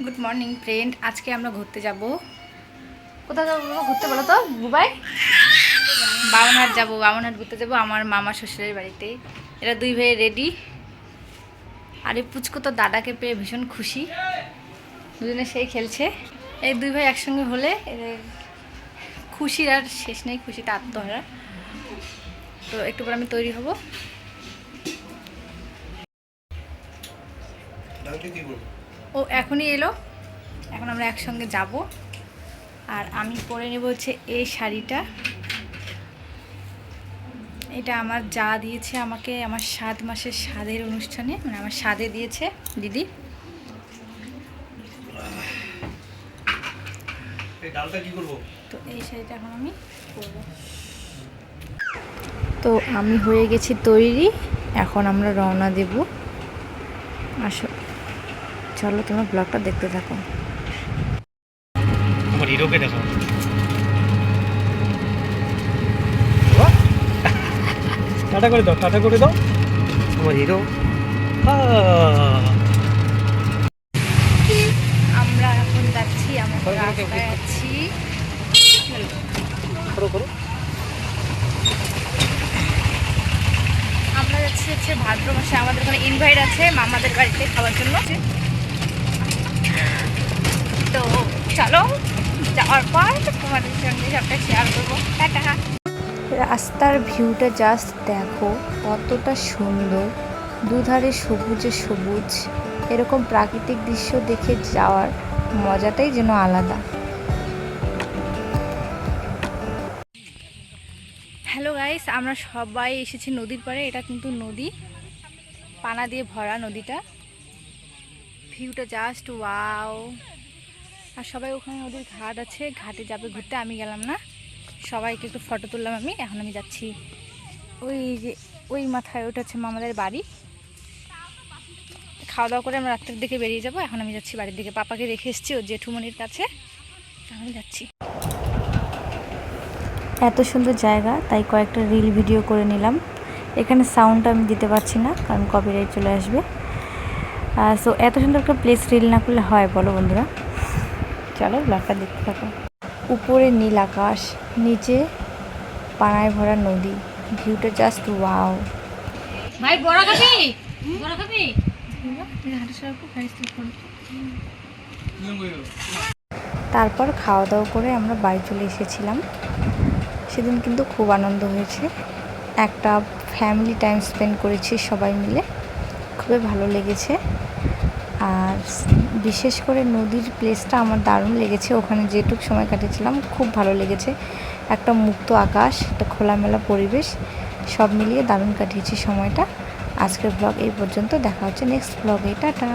Good morning friend আজকে আমরা ঘুরতে যাব। কোথাও যাব বাবা? ঘুরতে বলো তো বুবাই বামনহাট যাব বামনহাট ঘুরতে যাব আমার মামা শ্বশুরের বাড়িতে। এরা দুই ভাই রেডি আর এই পুচকো তো দাদাকে পেয়ে ভীষণ খুশি। দুজনে সেই খেলছে। এই দুই ভাই একসঙ্গে হলে এদের খুশির আর শেষ নেই খুশিতে আত্মহারা। তো একটু পর আমি তৈরি হব। কি করব? ও এখনই এলো। এখন আমরা একসঙ্গে যাব। আর আমি পরে নেব হচ্ছে এই শাড়িটা। এটা আমার যা দিয়েছে আমাকে আমার সাত মাসের স্বাদের অনুষ্ঠানে মানে আমার স্বাদে দিয়েছে দিদি। তো এই শাড়িটা এখন আমি পরবো। তো আমি হয়ে গেছি তৈরি। এখন আমরা রওনা দেব। আসো। চলো তোমরা ব্লগটা দেখতে থাকো। আমার হিরোকে দেখো। টাটা করে দাও টাটা করে দাও। আমার হিরো? আমরা এখন যাচ্ছি আমরা রাস্তায় আছি। আমরা যাচ্ছি হচ্ছে ভাদ্র মাসে আমাদের ওখানে ইনভাইট আছে মামাদের বাড়িতে খাওয়ার জন্য। তো চলো যাওয়ার পর তোমাদের সঙ্গে সবটা শেয়ার করব। টাটা। রাস্তার ভিউটা জাস্ট দেখো কতটা সুন্দর। দুধারে সবুজে সবুজ। এরকম প্রাকৃতিক দৃশ্য দেখে যাওয়ার মজাটাই যেন আলাদা। হ্যালো গাইস আমরা সবাই এসেছি নদীর পাড়ে। এটা কিন্তু নদী। পানা দিয়ে ভরা নদীটা। ভিউটা জাস্ট ওয়াও আর সবাই ওখানে ওদের ঘাট আছে, ঘাটে যাবে ঘুরতে, আমি গেলাম না। সবাইকে একটু ফটো তুললাম আমি, এখন আমি যাচ্ছি। ওই যে, ওই মাথায়, ওটা হচ্ছে মামাদের বাড়ি। খাওয়া দাওয়া করে আমরা রাত্রের দিকে বেরিয়ে যাব, এখন আমি যাচ্ছি বাড়ির দিকে। পাপাকে রেখে এসেছি ওর জেঠুমনির কাছে আমি যাচ্ছি। এত সুন্দর জায়গা, তাই কয়েকটা রিল ভিডিও করে নিলাম। এখানে সাউন্ডটা আমি দিতে পারছি না, কারণ কপিরাইট চলে আসবে। সো এত সুন্দর একটা প্লেস রিল না করলে হয়, বলো বন্ধুরা। চলো ব্লগটা দেখতে থাকো। উপরে নীল আকাশ নিচে পানায় ভরা নদী। ভিউটা জাস্ট ওয়াও ভাই বড় খাবি? বড় খাবি? তারপর খাওয়া দাওয়া করে আমরা বাড়ি চলে এসেছিলাম। সেদিন কিন্তু খুব আনন্দ হয়েছে। একটা ফ্যামিলি টাইম স্পেন্ড করেছি সবাই মিলে। খুবই ভালো লেগেছে। আর বিশেষ করে নদীর প্লেসটা আমার দারুণ লেগেছে। ওখানে যেটুক সময় কাটিয়েছিলাম, খুব ভালো লেগেছে। একটা মুক্ত আকাশ, একটা খোলামেলা পরিবেশ, সব মিলিয়ে দারুণ কাটিয়েছি সময়টা। আজকের ব্লগ এই পর্যন্ত। দেখা হচ্ছে নেক্সট ব্লগে টাটা!